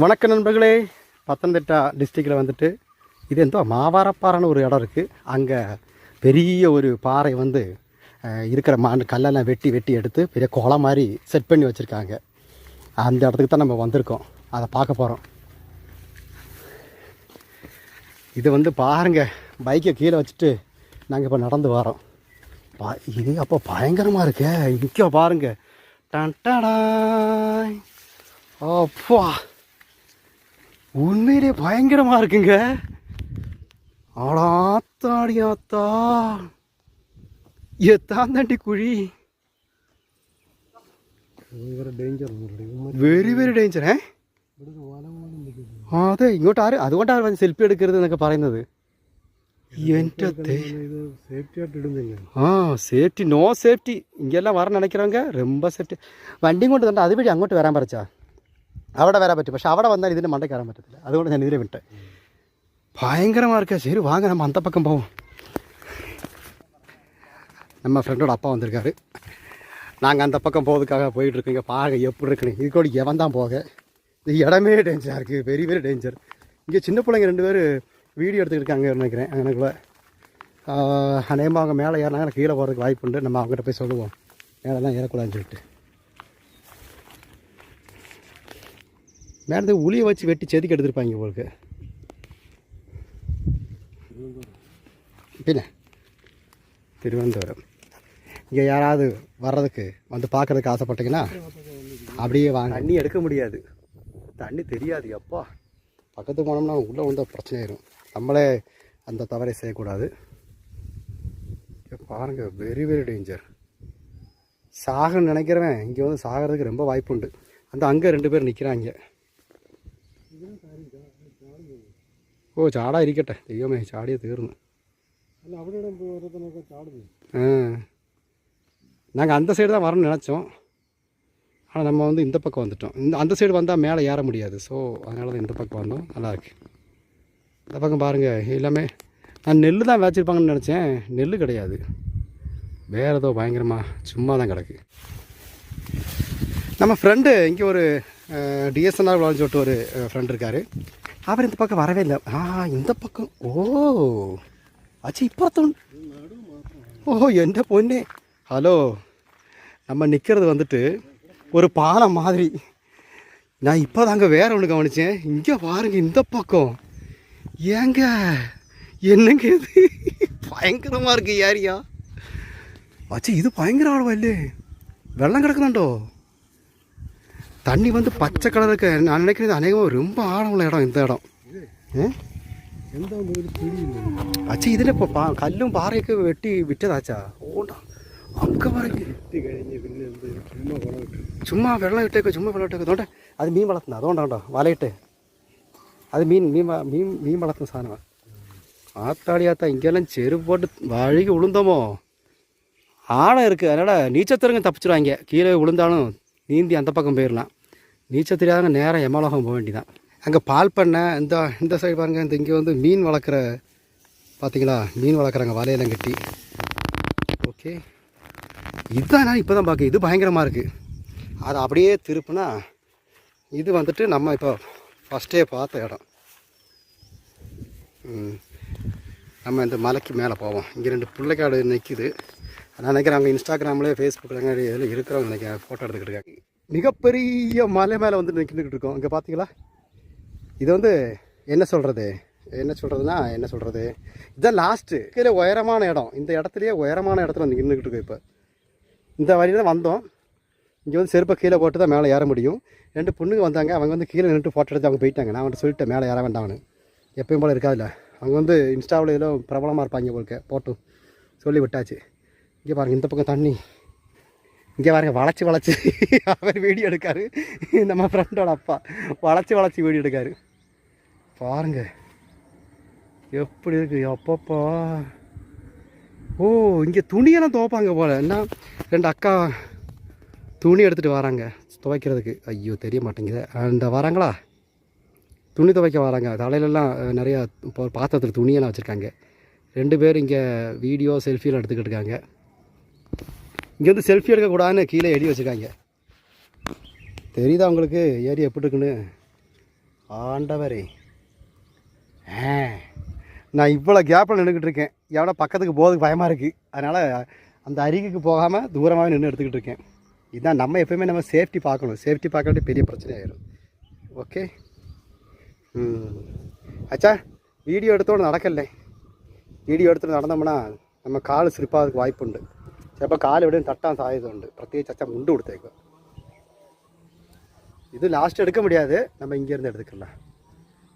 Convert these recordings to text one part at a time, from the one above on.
வணக்கம் நண்பர்களே பத்தனந்திட்டா டிஸ்ட்ரிக்டில் வந்துட்டு இது எந்தோ மாவாரப்பாறைன்னு ஒரு இடம் இருக்குது அங்கே பெரிய ஒரு பாறை வந்து இருக்கிற மண் கல்லெல்லாம் வெட்டி வெட்டி எடுத்து பெரிய குளம் மாதிரி செட் பண்ணி வச்சுருக்காங்க. அந்த இடத்துக்கு தான் நம்ம வந்திருக்கோம். அதை பார்க்க போகிறோம் இது வந்து பாருங்க பைக்கை கீழே வச்சுட்டு நாங்கள் இப்போ நடந்து வரோம். பா இது அப்போ பயங்கரமாக இருக்கே. இங்கே பாருங்கள் டன் டடாய். அப்பா. உண்மையிலே ഭയങ്കര இருக்குங்க ஆடாத்தாடி ஆத்தா எத்தாந்தாண்டி குழி വെരി വെരി ഡേഞ്ചർ ഏ? അതെ ഇങ്ങോട്ട് ആര് അതുകൊണ്ടാണ് സെൽഫി എടുക്കരുത് എന്നൊക്കെ പറയുന്നത്. ആ സേഫ്റ്റി നോ സേഫ്റ്റി ഇങ്ങെല്ലാം വരണം അടയ്ക്കണമെങ്കിൽ ரொம்ப സേഫ്റ്റി വണ്ടിയും കൊണ്ട് തന്നെ അത് വഴി അങ്ങോട്ട് വരാൻ പറച്ചാ. അവിടെ വരാൻ പറ്റും പക്ഷെ അവിടെ വന്നാൽ ഇതിൻ്റെ മണ്ടയ്ക്ക് കയറാൻ പറ്റത്തില്ല അതുകൊണ്ട് ഞാൻ ഇതിലെ വിട്ടെ பயங்கரமாக இருக்கா சரி வாங்க நம்ம அந்த பக்கம் போவோம் நம்ம ஃப்ரெண்டோட அப்பா வந்திருக்காரு நாங்கள் அந்த பக்கம் போகிறதுக்காக போயிட்டு இருக்கோங்க பாருங்க எப்படி இருக்குன்னு இது கூட எவன் தான் போக இது இடமே டேஞ்சராக இருக்குது வெரி வெரி டேஞ்சர் இங்கே சின்ன பிள்ளைங்க ரெண்டு பேர் வீடியோ எடுத்துக்கிட்டு இருக்காங்க நினைக்கிறேன் எனக்குள்ள அநேகமாக அவங்க மேலே ஏறினாங்க கீழே போகிறதுக்கு வாய்ப்பு உண்டு நம்ம அவங்ககிட்ட போய் சொல்லுவோம் மேலெல்லாம் ஏறக்கூடாதுன்னு சொல்லிட்டு மேலே உளியை வச்சு வெட்டி செதுக்கி எடுத்திருப்பாங்க உங்களுக்கு பின்ன திருவனந்தபுரம். இங்கே யாராவது வர்றதுக்கு வந்து பார்க்கறதுக்கு ஆசைப்பட்டீங்கன்னா அப்படியே வாங்க. தண்ணி எடுக்க முடியாது. தண்ணி தெரியாது எப்பா. பக்கத்து போனோம்னா உள்ளே வந்த பிரச்சனை ஆயிரும் நம்மளே அந்த தவறை செய்யக்கூடாது. இங்க பாருங்க வெரி வெரி டேஞ்சர் சாகன்னு நினைக்கிறவன் இங்கே வந்து சாகிறதுக்கு ரொம்ப வாய்ப்பு உண்டு அந்த அங்கே ரெண்டு பேர் நிற்கிறாங்க ഓ ചാടാ ഇരിക്കട്ടെ ദൈവമേ ചാടിയ തീർന്നു അല്ല അവിടെ ഇവിടെ ഓരോരുത്തനൊക്കെ ചാടുന്നു ஆ நாங்கள் அந்த சைடு தான் வரணும்னு நினச்சோம் ஆனால் நம்ம வந்து இந்த பக்கம் வந்துட்டோம் இந்த அந்த சைடு வந்தால் மேலே ஏற முடியாது ஸோ அதனால தான் இந்த பக்கம் வந்தோம் நல்லா இருக்கு இந்த பக்கம் பாருங்கள் எல்லாமே நான் நெல் தான் வச்சுருப்பாங்கன்னு நினச்சேன் நெல் கிடையாது வேறு ஏதோ பயங்கரமாக சும்மா தான் கிடக்கு நம்ம ஃப்ரெண்டு இங்கே ஒரு டிஎஸ்என்ஆர் விளாட்னு சொல்லிட்டு ஒரு ஃப்ரெண்ட் இருக்கார் அவர் இந்த பக்கம் வரவே இல்லை ஆ இந்த பக்கம் ஓ அச்சி இப்போ ஓ എൻ്റെ പൊന്നെ ஹலோ நம்ம நிற்கிறது வந்துட்டு ஒரு பாலம் மாதிரி நான் இப்போ தாங்க வேற ஒன்று கவனிச்சேன் இங்கே பாருங்க இந்த பக்கம் ஏங்க என்னங்க இது பயங்கரமாக இருக்கு ஏரியா அச்சி இது பயங்கர ஆழம் இல்லே வெள்ளம் கிடக்குதாண்டோ தண்ணி வந்து பச்சை கலருக்கு நான் நினைக்கிறது அநேகமாக ரொம்ப ஆழமுள்ள இடம் இந்த இடம் ஏ എന്താ ഒരു പിടിയില്ല അച്ഛ ഇതിലെ ഇപ്പൊ പാ- കല്ലും പാറയൊക്കെ വെട്ടി വിറ്റതാച്ചാ ഓടാ അങ്ക പറയും എത്തി കഴിഞ്ഞ് പിന്നെ എന്ത് ചുമ്മാ കുളം ഇട്ടു ചുമ്മാ വെള്ളം ഇട്ടേക്കോ ചുമ്മാ വെള്ളം ഇട്ടേക്കോ അതുകൊണ്ട് അത് മീൻ വളർത്തുന്നത് അതുകൊണ്ടാണ്ടോ വലയിട്ട് അത് മീൻ മീൻ വ- മീൻ മീൻ വളർത്തുന്ന സാധനമാണ് ஆத்தாடியாத்தா இங்கெல்லாம் செருப்பு போட்டு வழுகி விழுந்தோமோ ஆழம் இருக்குது அதனால் நீச்சல் தெரிஞ்ச தப்பிச்சிருவாங்க கீழே விழுந்தாலும் நீந்தி அந்த பக்கம் போயிடலாம் நீச்சல் தெரியாதவங்க நேராக எமலோகம் போக வேண்டியதான் அங்கே பால் பண்ணை இந்த இந்த சைடு பாருங்க இந்த இங்கே வந்து மீன் வளர்க்குற பார்த்தீங்களா மீன் வளர்க்குறாங்க வலையெல்லாம் கட்டி. ஓகே இதுதான் நான் இப்போ தான் பார்க்க இது பயங்கரமாக இருக்குது அதை அப்படியே திருப்புனா இது வந்துட்டு நம்ம இப்போ ஃபஸ்ட்டே பார்த்த இடம். ம். நம்ம இந்த மலைக்கு மேலே போவோம். இங்கே ரெண்டு பிள்ளைக்காடு நிற்கிது நினைக்கிறேன் அவங்க இன்ஸ்டாகிராம்லேயே ஃபேஸ்புக்கில் இதில் இருக்கிறவங்க நினைக்கிறேன் ஃபோட்டோ எடுத்துக்கிட்டு இருக்காங்க. மிகப்பெரிய மலை மேலே வந்து நிற்கிட்டு இருக்கோம். இங்கே பார்த்தீங்களா இது வந்து என்ன சொல்கிறது என்ன சொல்கிறதுனா என்ன சொல்கிறது இதுதான் லாஸ்ட்டு கீழே உயரமான இடம். இந்த இடத்துலையே உயரமான இடத்துல வந்து நின்றுக்கிட்டு இருக்கோம் இப்போ. இந்த வழியில் தான் வந்தோம். இங்கே வந்து செருப்பை கீழே போட்டு தான் மேலே ஏற முடியும். ரெண்டு பொண்ணுங்க வந்தாங்க. அவங்க வந்து கீழே நின்று ஃபோட்டோ எடுத்து அவங்க போயிட்டாங்க. நான் வந்துட்டு சொல்லிட்டேன் மேலே ஏற வேண்டாம்னு. எப்பயும் போல் இருக்காதுல்ல. அவங்க வந்து இன்ஸ்டாவில் ஏதோ பிரபலமாக இருப்பாங்க உங்களுக்கு போட்டும். சொல்லி விட்டாச்சு. இங்கே பாருங்கள் இந்த பக்கம் தண்ணி. இங்கே பாருங்கள் வளைச்சி வளைச்சி அவர் வீடியோ எடுக்காரு. நம்ம ஃப்ரெண்டோட அப்பா. வளைச்சி வளைச்சி வீடியோ எடுக்காரு. பாருங்க. எப்படி இருக்கு? அப்பப்பா. ஓ இங்கே துணியெல்லாம் துவைப்பாங்க போல். என்ன? ரெண்டு அக்கா துணி எடுத்துகிட்டு வராங்க. துவைக்கிறதுக்கு. ஐயோ தெரிய மாட்டேங்குது. அந்த வராங்களா? துணி துவைக்க வராங்க. தலையிலலாம் நிறையா இப்போ பாத்திரத்தில் துணியெல்லாம் வச்சுருக்காங்க. ரெண்டு பேர் இங்கே வீடியோ செல்ஃபியெல்லாம் எடுத்துக்கிட்டு இருக்காங்க. இங்கே வந்து செல்ஃபி எடுக்கக்கூடாதுன்னு கீழே எழுதி வச்சுருக்காங்க. தெரியுதா உங்களுக்கு? ஏரி எப்படி இருக்குன்னு? ஆண்டவரே. ஆ. நான் இவ்வளோ கேப்பில் நின்றுக்கிட்டு இருக்கேன். எவ்வளோ பக்கத்துக்கு போகிறதுக்கு பயமாக இருக்குது அதனால் அந்த அருகுக்கு போகாமல் தூரமாகவே நின்று எடுத்துக்கிட்டு இருக்கேன். இதுதான் நம்ம எப்பயுமே நம்ம சேஃப்டி பார்க்கணும். சேஃப்டி பார்க்கறது பெரிய பிரச்சனை ஆயிடும் ஓகே ம். அச்சா வீடியோ எடுத்தோடு நடக்கலை. வீடியோ எடுத்துகிட்டு நடந்தோம்னா நம்ம கால் ஸ்லிப்பாகிறதுக்கு உண்டு ചിലപ്പോൾ കാല് എവിടെയും തട്ടാൻ സാധ്യതയുണ്ട് പ്രത്യേകിച്ച് അച്ഛൻ മുണ്ട് കൊടുത്തേക്കുക இது லாஸ்ட் எடுக்க முடியாது நம்ம இங்கேருந்து எடுத்துக்கலாம்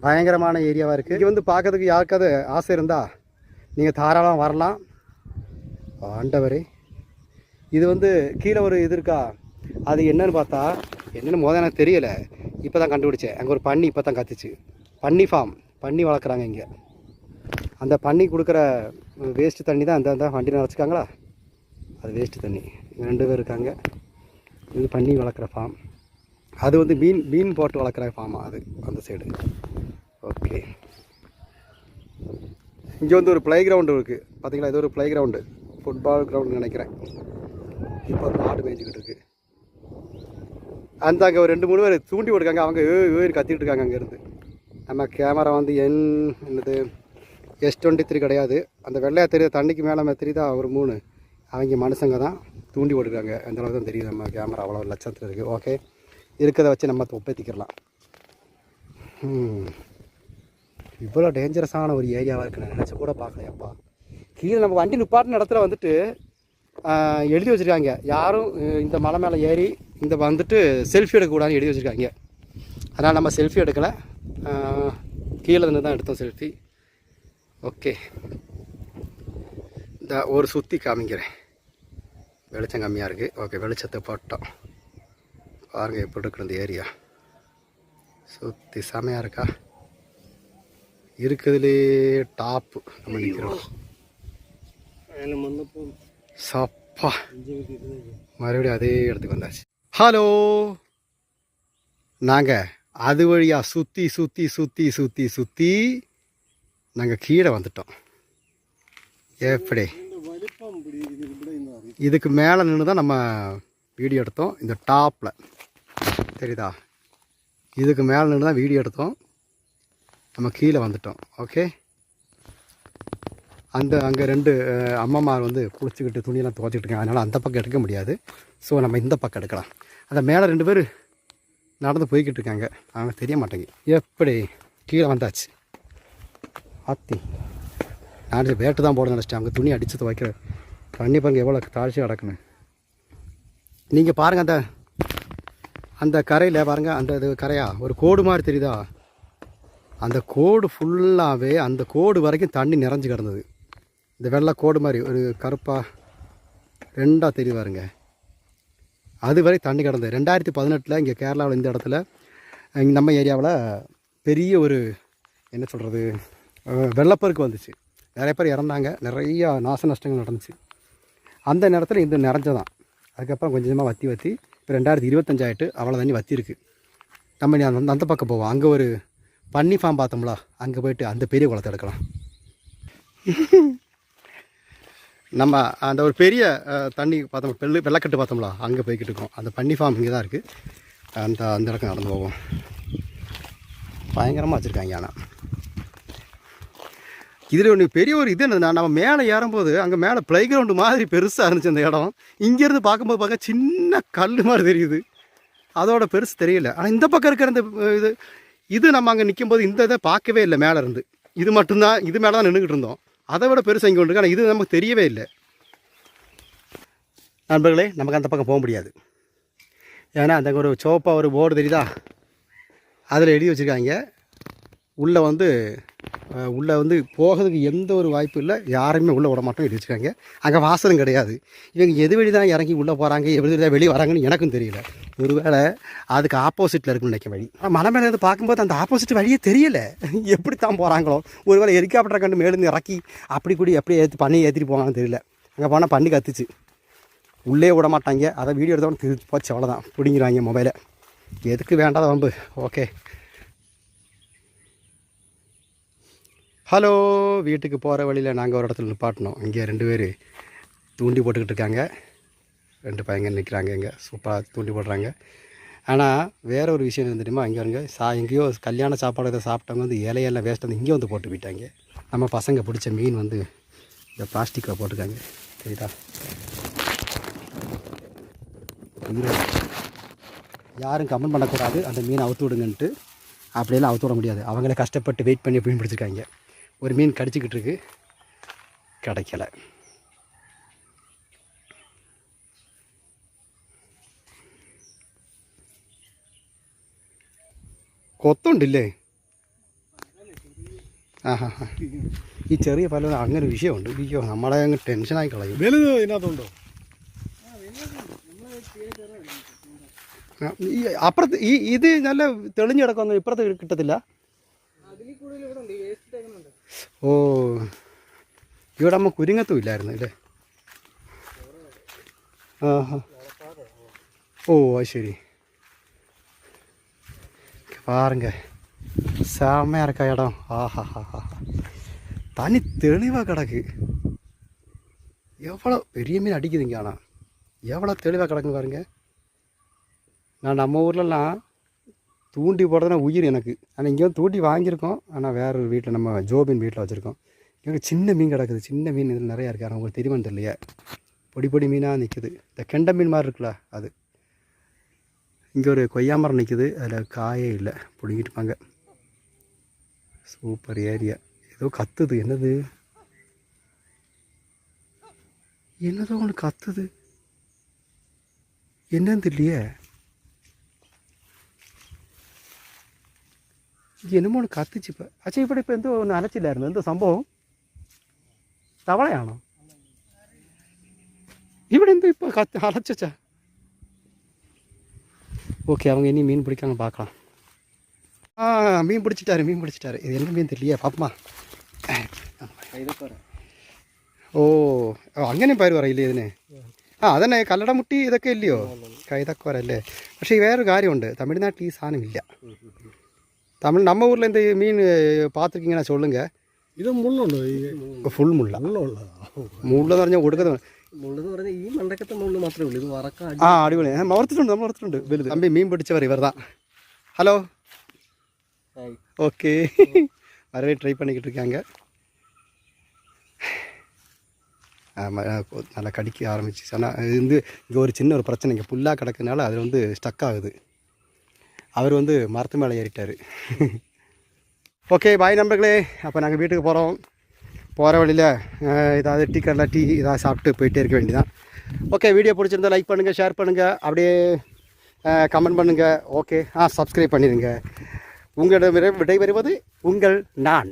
பயங்கரமான ஏரியாவாக இருக்குது இங்கே வந்து பார்க்கறதுக்கு யாருக்காவது ஆசை இருந்தால் நீங்கள் தாராளமாக வரலாம் ஆண்டவரே இது வந்து கீழே ஒரு இது இருக்கா அது என்னன்னு பார்த்தா என்னென்னு முதல்ல எனக்கு தெரியலை இப்போ தான் கண்டுபிடிச்சேன் அங்கே ஒரு பன்னி இப்போ தான் கத்துச்சு பன்னி ஃபார்ம் பன்னி வளர்க்குறாங்க இங்கே அந்த பன்னி கொடுக்குற வேஸ்ட்டு தண்ணி தான் அந்த அந்த வண்டியில் வச்சுருக்காங்களா அது வேஸ்ட்டு தண்ணி. ரெண்டு பேர் இருக்காங்க. இது பன்னி வளர்க்குற ஃபார்ம் அது வந்து மீன் மீன் போட்டு வளர்க்குற ஃபார்மா அது அந்த சைடு ஓகே இங்கே வந்து ஒரு ப்ளே கிரவுண்டு இருக்குது பார்த்தீங்களா இது ஒரு ப்ளே கிரவுண்டு ஃபுட்பால் கிரவுண்டு நினைக்கிறேன். இப்போ ஒரு மாடு மேய்ஞ்சிக்கிட்டு இருக்குது அந்த அங்கே ஒரு ரெண்டு மூணு பேர் தூண்டி விடுக்காங்க அவங்க ஏ ஏறி கத்திட்டு இருக்காங்க அங்கேருந்து. நம்ம கேமரா வந்து என் என்னது எஸ் டுவெண்ட்டி த்ரீ கிடையாது. அந்த வெள்ளையா தெரியுது தண்ணிக்கு மேலே தெரியுதா? ஒரு மூணு. அவங்க மனுஷங்க தான் தூண்டி போட்டுருக்காங்க அந்த அளவுக்கு தான் தெரியும் நம்ம கேமரா அவ்வளோ லட்சத்தில் இருக்குது ஓகே இருக்கிறத வச்சு நம்ம ஒப்பேத்திக்கிறலாம் இவ்வளோ டேஞ்சரஸான ஒரு ஏரியாவாக இருக்குன்னு நான் நினச்சி கூட பார்க்கலையப்பா. கீழே நம்ம வண்டி நிப்பாட்டின இடத்துல வந்துட்டு எழுதி வச்சுருக்காங்க. யாரும் இந்த மலை மேலே ஏறி இந்த வந்துட்டு செல்ஃபி எடுக்கக்கூடாதுன்னு எழுதி வச்சுருக்காங்க. அதனால் நம்ம செல்ஃபி எடுக்கலை. கீழே நின்று தான் எடுத்தோம் செல்ஃபி ஓகே இந்த ஒரு சுற்றி காமிக்கிறேன். வெளிச்சம் கம்மியாக இருக்குது ஓகே வெளிச்சத்தை போட்டோம். பாருங்கள் எப்படி இருக்கு இந்த ஏரியா. சுற்றி செமையாக இருக்கா? இருக்குதுலே டாப்பு நம்ம நிற்கிறோம் சப்பா. மறுபடியும் அதே இடத்துக்கு வந்தாச்சு. ஹலோ? நாங்கள் அது வழியாக சுற்றி சுற்றி சுற்றி சுற்றி சுற்றி நாங்கள் கீழே வந்துட்டோம். எப்படி இதுக்கு மேலே நின்று தான் நம்ம வீடியோ எடுத்தோம். இந்த டாப்பில் தெரியுதா? இதுக்கு மேலே நின்று தான் வீடியோ எடுத்தோம். நம்ம கீழே வந்துட்டோம். ஓகே அந்த அங்கே ரெண்டு அம்மாமார் வந்து குளிச்சுக்கிட்டு துணியெல்லாம் துவச்சிக்கிட்டு இருக்காங்க அதனால் அந்த பக்கம் எடுக்க முடியாது. ஸோ நம்ம இந்த பக்கம் எடுக்கலாம். அந்த மேலே ரெண்டு பேர் நடந்து போய்கிட்டு இருக்காங்க அவங்க தெரிய மாட்டேங்க எப்படி கீழே வந்தாச்சு. ஆத்தி. நான் வேட்டு தான் போட நினச்சிட்டேன். அவங்க துணி அடித்து துவைக்கிற தண்ணி பாருங்கள் எவ்வளோ தாழ்ச்சி கிடக்குன்னு நீங்கள் பாருங்கள் அந்த அந்த கரையில் பாருங்கள் அந்த இது கரையா? ஒரு கோடு மாதிரி தெரியுதா? அந்த கோடு ஃபுல்லாகவே அந்த கோடு வரைக்கும் தண்ணி நிறைஞ்சு கிடந்தது. இந்த வெள்ளை கோடு மாதிரி ஒரு கருப்பாக ரெண்டாக தெரியுது பாருங்க. அது வரை தண்ணி கிடந்தது. ரெண்டாயிரத்தி பதினெட்டில் இங்கே கேரளாவில் இந்த இடத்துல இங்கே நம்ம ஏரியாவில் பெரிய ஒரு என்ன சொல்கிறது வெள்ளப்பெருக்கு வந்துச்சு. நிறைய பேர் இறந்தாங்க. நிறைய நாச நஷ்டங்கள் நடந்துச்சு. அந்த நேரத்தில் இது நிறைஞ்சதான். அதுக்கப்புறம் கொஞ்சமாக வத்தி வற்றி இப்போ ரெண்டாயிரத்தி இருபத்தஞ்சாயிட்டு அவ்வளோ தண்ணி வத்தி இருக்கு நம்ம அந்த அந்த பக்கம் போவோம். அங்கே ஒரு பன்னி ஃபார்ம் பார்த்தோம்ல அங்கே போயிட்டு அந்த பெரிய குளத்தை எடுக்கலாம். நம்ம அந்த ஒரு பெரிய தண்ணி பார்த்தோம். வெள்ளை வெள்ளக்கட்டு பார்த்தோம்ல அங்கே போய்கிட்டு இருக்கோம். அந்த பன்னி ஃபார்ம் இங்கே தான் இருக்குது அந்த அந்த இடக்கம் நடந்து போவோம். பயங்கரமாக வச்சுருக்காங்க ஆனால் இதில் ஒன்று பெரிய ஒரு இது என்னதுன்னா நம்ம மேலே ஏறும்போது அங்கே மேலே ப்ளே கிரவுண்டு மாதிரி பெருசாக இருந்துச்சு அந்த இடம். இங்கேருந்து பார்க்கும்போது பார்க்க சின்ன கல் மாதிரி தெரியுது. அதோட பெருசு தெரியல. ஆனால் இந்த பக்கம் இருக்கிற இந்த இது இது நம்ம அங்கே நிற்கும்போது இந்த இதை பார்க்கவே இல்லை மேலே இருந்து. இது மட்டும்தான் இது மேலே தான் நின்றுக்கிட்டு இருந்தோம். அதை விட பெருசு இங்கே ஒன்று ஆனால் இது நமக்கு தெரியவே இல்லை. நண்பர்களே நமக்கு அந்த பக்கம் போக முடியாது. ஏன்னா அந்த ஒரு சோப்பாக ஒரு போர்டு தெரியுதா? அதில் எழுதி வச்சுருக்காங்க. உள்ளே வந்து உள்ளே வந்து போகிறதுக்கு எந்த ஒரு வாய்ப்பு இல்லை. யாரையுமே உள்ளே விட மாட்டோம் எழுதி அங்கே வாசலும் கிடையாது. இவங்க எது வழி தான் இறங்கி உள்ளே போகிறாங்க எது வழி தான் வெளியே வராங்கன்னு எனக்கும் தெரியல. ஒருவேளை அதுக்கு ஆப்போசிட்டில் இருக்குன்னு நினைக்க வழி. ஆனால் மலை மேலே பார்க்கும்போது அந்த ஆப்போசிட் வழியே தெரியல. எப்படி தான் போகிறாங்களோ ஒருவேளை ஹெலிகாப்டரை கண்டு மேலேருந்து இறக்கி அப்படி கூடி எப்படி ஏற்றி பண்ணி ஏற்றிட்டு போவாங்கன்னு தெரியல. அங்கே போனால் பண்ணி கத்துச்சு. உள்ளே விட மாட்டாங்க. அதை வீடியோ எடுத்தோன்னு திருப்பி போச்சு அவ்வளோதான் பிடிங்கிறாங்க மொபைலை எதுக்கு வேண்டாத வம்பு? ஓகே ஹலோ வீட்டுக்கு போகிற வழியில் நாங்கள் ஒரு இடத்துல நிப்பாட்டினோம் இங்கே ரெண்டு பேர் தூண்டி போட்டுக்கிட்டு இருக்காங்க. ரெண்டு பையங்க நிற்கிறாங்க இங்கே. சூப்பராக தூண்டி போடுறாங்க. ஆனால் வேற ஒரு விஷயம் என்ன தெரியுமா? இங்கே வருங்க சா எங்கேயோ கல்யாண சாப்பாடு இதை சாப்பிட்டவங்க வந்து இலையெல்லாம் வேஸ்ட் வந்து இங்கே வந்து போட்டு போயிட்டாங்க. நம்ம பசங்க பிடிச்ச மீன் வந்து இந்த பிளாஸ்டிக்கில் போட்டிருக்காங்க. சரிதா யாரும் கமெண்ட் பண்ணக்கூடாது. அந்த மீனை அவுத்து விடுங்கன்ட்டு. அப்படியெல்லாம் அவுத்து விட முடியாது. அவங்களே கஷ்டப்பட்டு வெயிட் பண்ணி மீன் பிடிச்சிருக்காங்க. ஒரு மீன் கடிச்சிக்கிட்டு இருக்கு கிடைக்கல കൊത്തുണ്ടില്ലേ ആ ഹാ ഹാ ഈ ചെറിയ പല അങ്ങനെ ഒരു വിഷയമുണ്ട് അയ്യോ നമ്മളെ അങ്ങ് ടെൻഷനായി കളയും വലുത് ഇതിനകത്തുണ്ടോ ആ, ഈ അപ്പുറത്ത് ഈ ഇത് നല്ല തെളിഞ്ഞ് കിടക്കൊന്നും ഇപ്പുറത്ത് കിട്ടത്തില്ല ഓ ഇവിടെ അമ്മ കുരുങ്ങത്തും ഇല്ലായിരുന്നു അല്ലേ ആ ഹാ ഓ അത് ശരി பாருங்க செம்மையாக இருக்கா இடம் ஆஹா ஹா ஹா தனி தெளிவாக கிடக்கு எவ்வளோ பெரிய மீன் அடிக்குதுங்க ஆனால் எவ்வளோ தெளிவாக கிடக்குன்னு பாருங்க நான் நம்ம ஊர்லலாம் தூண்டி போடுறதுனா உயிர் எனக்கு. ஆனால் இங்கே வந்து தூண்டி வாங்கியிருக்கோம். ஆனால் வேற ஒரு வீட்டில் நம்ம ஜோபின் வீட்டில் வச்சுருக்கோம். இங்கே சின்ன மீன் கிடக்குது. சின்ன மீன் இதில் நிறையா இருக்கு. ஆனால் உங்களுக்கு தெரியுமான்னு தெரியலையே. பொடி பொடி மீனாக நிற்குது இந்த கெண்டை மீன் மாதிரி இருக்குல்ல அது. இங்கே ஒரு கொய்யா மரம் நிற்குது அதில் காயே இல்லை. பிடுங்கிட்டுப்பாங்க சூப்பர் ஏரியா. ஏதோ கத்துது. என்னது? என்னதோ ஒன்று கத்துது. என்னன்னு தெரியலையே. ഇത് എന്നമോ ഒന്ന് കത്തിച്ച് ഇപ്പം അച്ഛാ ഇവിടെ ഇപ്പം എന്തോ ഒന്ന് അലച്ചില്ലായിരുന്നു എന്തോ സംഭവം തവളയാണോ ഇവിടെ എന്തോ ഇപ്പോൾ കത്ത് അലച്ചാ ஓகே அவங்க இனி மீன் பிடிக்காங்க பார்க்கலாம் ஆ மீன் பிடிச்சிட்டாரு மீன் பிடிச்சிட்டாரு இது என்ன மீன் தெரியலையே பாப்பமா ഓ ഓ, അങ്ങനെ പേര് പറയില്ലേ ഇതിന് ആ അതന്നെ കല്ലടമുട്ടി ഇതൊക്കെ ഇല്ലയോ കൈതക്കോരല്ലേ പക്ഷേ ഈ വേറൊരു കാര്യമുണ്ട് തമിഴ്നാട്ടിൽ ഈ സാധനം ഇല്ല തമിഴ് നമ്മ ഊരിൽ എന്ത് மீன் பார்த்துருக்கீங்கன்னா சொல்லுங்க ഇത് മുള്ളുണ്ടോ ഈ ഫുൾ മുള്ള മുള്ളുള്ളതാ മുള്ളെന്ന് പറഞ്ഞാൽ കൊടുക്കുന്നത് മുള്ളെന്ന് പറഞ്ഞാൽ ഈ മണ്ടക്കത്തെ മുള്ളു മാത്രമേ ഉള്ളൂ ഇത് വറക്കാൻ ആ അടിപൊളി ഞാൻ വളർത്തിട്ടുണ്ട് നമ്മൾ വളർത്തിട്ടുണ്ട് വലുത് തമ്പി മീൻ പിടിച്ചവർ ഇവർ தான் ஹலோ ஓகே வரவே ட்ரை பண்ணிக்கிட்டு இருக்காங்க ஆமாம் நல்லா கடிக்க ஆரம்பிச்சிச்சு ஆனால் இது வந்து இங்கே ஒரு சின்ன ஒரு பிரச்சனை இங்கே புல்லாக கிடக்குனால அது வந்து ஸ்டக் ஆகுது அவர் வந்து மரத்து மேலே ஏறிட்டார். ஓகே பாய் நண்பர்களே. அப்போ நாங்கள் வீட்டுக்கு போகிறோம் போகிற வழியில் ஏதாவது டீ கடையில் டீ ஏதாவது சாப்பிட்டு போயிட்டே இருக்க வேண்டியதான் ஓகே வீடியோ பிடிச்சிருந்தா லைக் பண்ணுங்கள் ஷேர் பண்ணுங்கள் அப்படியே கமெண்ட் பண்ணுங்கள் ஓகே ஆ சப்ஸ்கிரைப் பண்ணிடுங்க. உங்களிடம் விடை- விடைபெறுவது உங்கள் நான்.